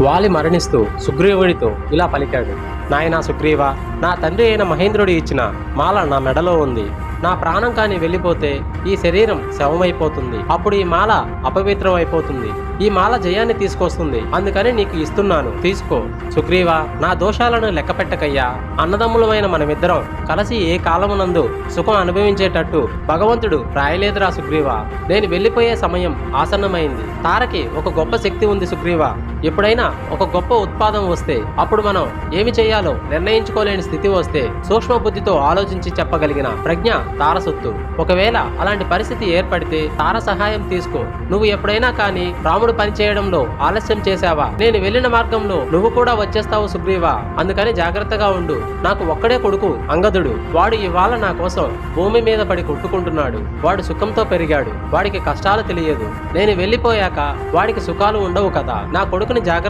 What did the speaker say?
వాలి మరణిస్తూ సుగ్రీవుడితో ఇలా పలికాడు. నాయనా సుగ్రీవ నా తండ్రి అయిన మహేంద్రుడు ఇచ్చిన మాల నా మెడలో ఉంది. నా ప్రాణం కాని వెళ్ళిపోతే ఈ శరీరం శవమైపోతుంది. అప్పుడు ఈ మాల అపవిత్రం అయిపోతుంది ఈ మాల జయాన్ని తీసుకొస్తుంది. అందుకని నీకు ఇస్తున్నాను. తీసుకో. సుగ్రీవ నా దోషాలను లెక్క పెట్టకయ్యా అన్నదమ్ములమైన మనమిద్దరం కలిసి ఏ కాలమునందు సుఖం అనుభవించేటట్టు భగవంతుడు రాయలేదురా సుగ్రీవ. నేను వెళ్ళిపోయే సమయం ఆసన్నమైంది. తారకి ఒక గొప్ప శక్తి ఉంది సుగ్రీవ. ఎప్పుడైనా ఒక గొప్ప ఉత్పాదం వస్తే అప్పుడు మనం ఏమి చేయాలో నిర్ణయించుకోలేని స్థితి వస్తే సూక్ష్మ బుద్ధితో ఆలోచించి చెప్పగలిగిన ప్రజ్ఞ తార సొత్తు ఒకవేళ అలాంటి పరిస్థితి ఏర్పడితే తార సహాయం తీసుకో. నువ్వు ఎప్పుడైనా కానీ రాముడు పని పనిచేయడంలో ఆలస్యం చేశావా? నేను వెళ్ళిన మార్గంలో నువ్వు కూడా వచ్చేస్తావు సుగ్రీవా. అందుకని జాగ్రత్తగా ఉండు. నాకు ఒక్కడే కొడుకు అంగదుడు. వాడు ఇవాళ నా కోసం భూమి మీద పడి కొట్టుకుంటున్నాడు. వాడు సుఖంతో పెరిగాడు. వాడికి కష్టాలు తెలియదు. నేను వెళ్ళిపోయాక వాడికి సుఖాలు ఉండవు కదా. నా కొడుకుని జాగ్రత్త